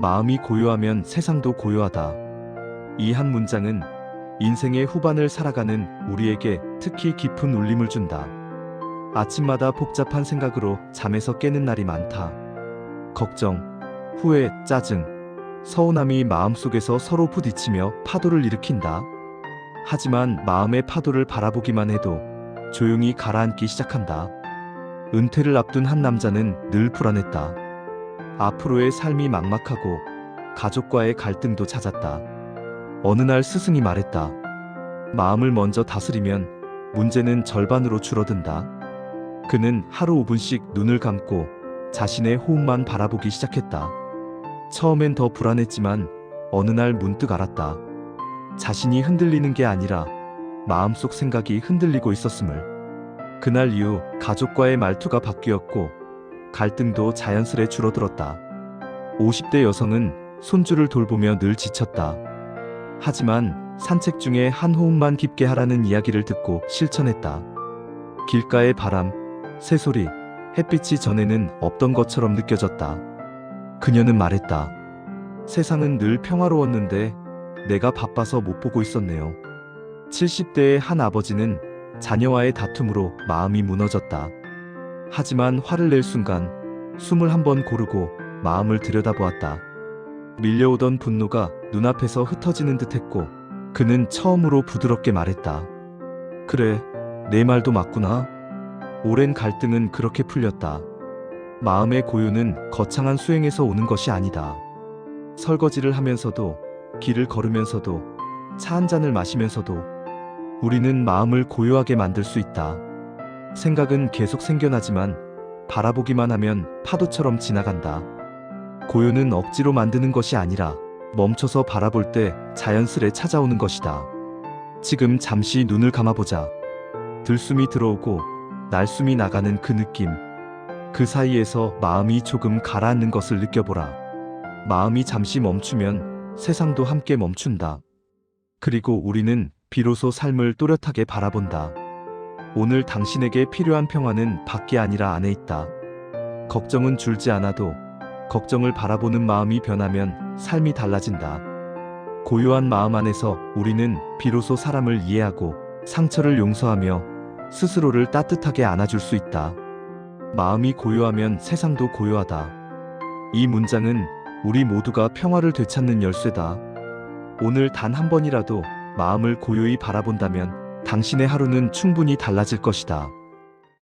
마음이 고요하면 세상도 고요하다. 이 한 문장은 인생의 후반을 살아가는 우리에게 특히 깊은 울림을 준다. 아침마다 복잡한 생각으로 잠에서 깨는 날이 많다. 걱정, 후회, 짜증, 서운함이 마음속에서 서로 부딪히며 파도를 일으킨다. 하지만 마음의 파도를 바라보기만 해도 조용히 가라앉기 시작한다. 은퇴를 앞둔 한 남자는 늘 불안했다. 앞으로의 삶이 막막하고 가족과의 갈등도 잦았다. 어느 날 스승이 말했다. 마음을 먼저 다스리면 문제는 절반으로 줄어든다. 그는 하루 5분씩 눈을 감고 자신의 호흡만 바라보기 시작했다. 처음엔 더 불안했지만 어느 날 문득 알았다. 자신이 흔들리는 게 아니라 마음속 생각이 흔들리고 있었음을. 그날 이후 가족과의 말투가 바뀌었고 갈등도 자연스레 줄어들었다. 50대 여성은 손주를 돌보며 늘 지쳤다. 하지만 산책 중에 한 호흡만 깊게 하라는 이야기를 듣고 실천했다. 길가의 바람, 새소리, 햇빛이 전에는 없던 것처럼 느껴졌다. 그녀는 말했다. 세상은 늘 평화로웠는데 내가 바빠서 못 보고 있었네요. 70대의 한 아버지는 자녀와의 다툼으로 마음이 무너졌다. 하지만 화를 낼 순간 숨을 한 번 고르고 마음을 들여다보았다. 밀려오던 분노가 눈앞에서 흩어지는 듯 했고 그는 처음으로 부드럽게 말했다. 그래, 내 말도 맞구나. 오랜 갈등은 그렇게 풀렸다. 마음의 고요는 거창한 수행에서 오는 것이 아니다. 설거지를 하면서도, 길을 걸으면서도, 차 한 잔을 마시면서도, 우리는 마음을 고요하게 만들 수 있다. 생각은 계속 생겨나지만, 바라보기만 하면 파도처럼 지나간다. 고요는 억지로 만드는 것이 아니라, 멈춰서 바라볼 때 자연스레 찾아오는 것이다. 지금 잠시 눈을 감아보자. 들숨이 들어오고, 날숨이 나가는 그 느낌. 그 사이에서 마음이 조금 가라앉는 것을 느껴보라. 마음이 잠시 멈추면 세상도 함께 멈춘다. 그리고 우리는 비로소 삶을 또렷하게 바라본다. 오늘 당신에게 필요한 평화는 밖이 아니라 안에 있다. 걱정은 줄지 않아도 걱정을 바라보는 마음이 변하면 삶이 달라진다. 고요한 마음 안에서 우리는 비로소 사람을 이해하고 상처를 용서하며 스스로를 따뜻하게 안아줄 수 있다. 마음이 고요하면 세상도 고요하다. 이 문장은 우리 모두가 평화를 되찾는 열쇠다. 오늘 단 한 번이라도 마음을 고요히 바라본다면 당신의 하루는 충분히 달라질 것이다.